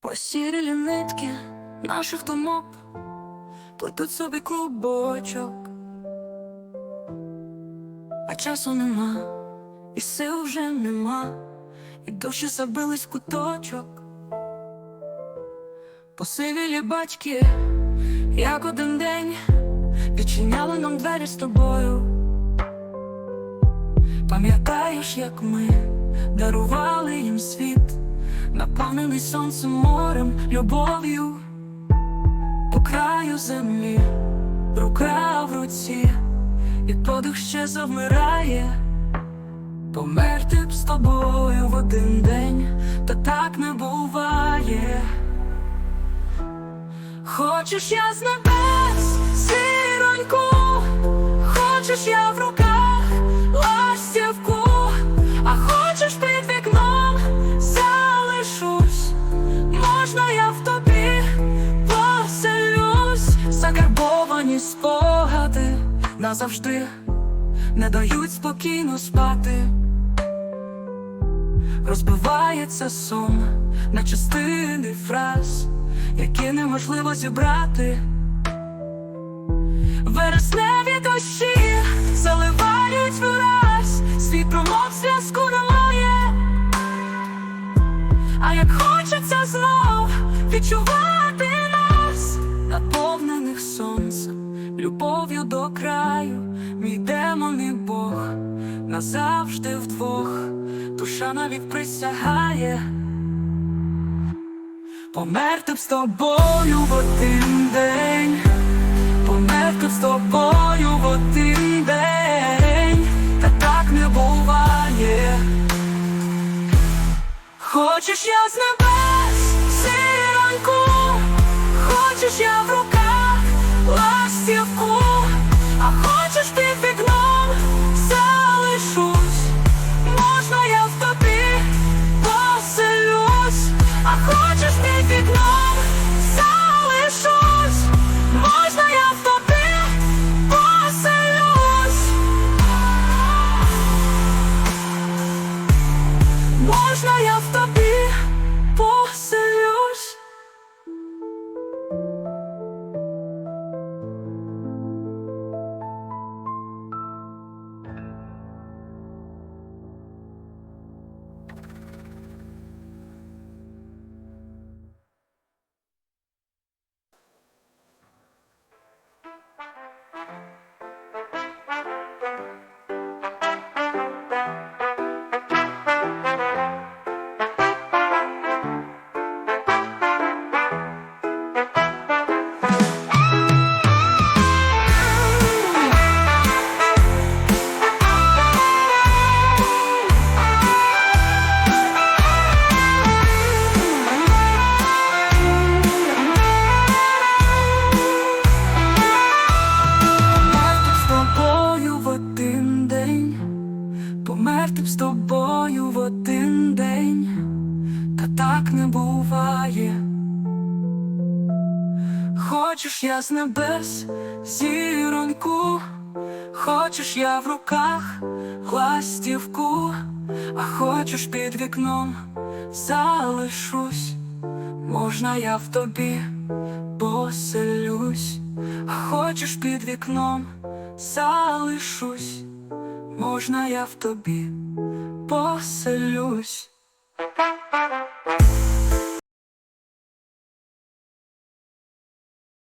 Посірілі нитки наших думок плетуть собі клубочок, а часу нема, і сил вже нема, і душі забились в куточок. Посивілі батьки, як один день, відчиняли нам двері з тобою. Пам'ятаєш, як ми дарували їм світ, наповнений сонцем, морем, любов'ю по краю землі, рука в руці, і подих ще завмирає. Померти б з тобою в один день, та так не буває. Хочеш я з небес, сироньку, хочеш я в спогади назавжди не дають спокійно спати. Розбивається сон на частини фраз, які неможливо зібрати. Вересневі дощі заливають враз, світ промов зв'язку немає. А як хочеться знов відчувати нас, наповнених сонцем, любов'ю до краю, мій демон і Бог назавжди вдвох, душа навіть присягає. Померти б з тобою в один день, померти б з тобою в один день, та так не буває. Хочеш я з небес, Можна я в тобі тобою в один день, та так не буває. Хочеш я з небес, зіроньку, хочеш я в руках ластівку, а хочеш під вікном залишусь, можна я в тобі поселюсь, а хочеш під вікном залишусь, можна я в тобі поселюсь.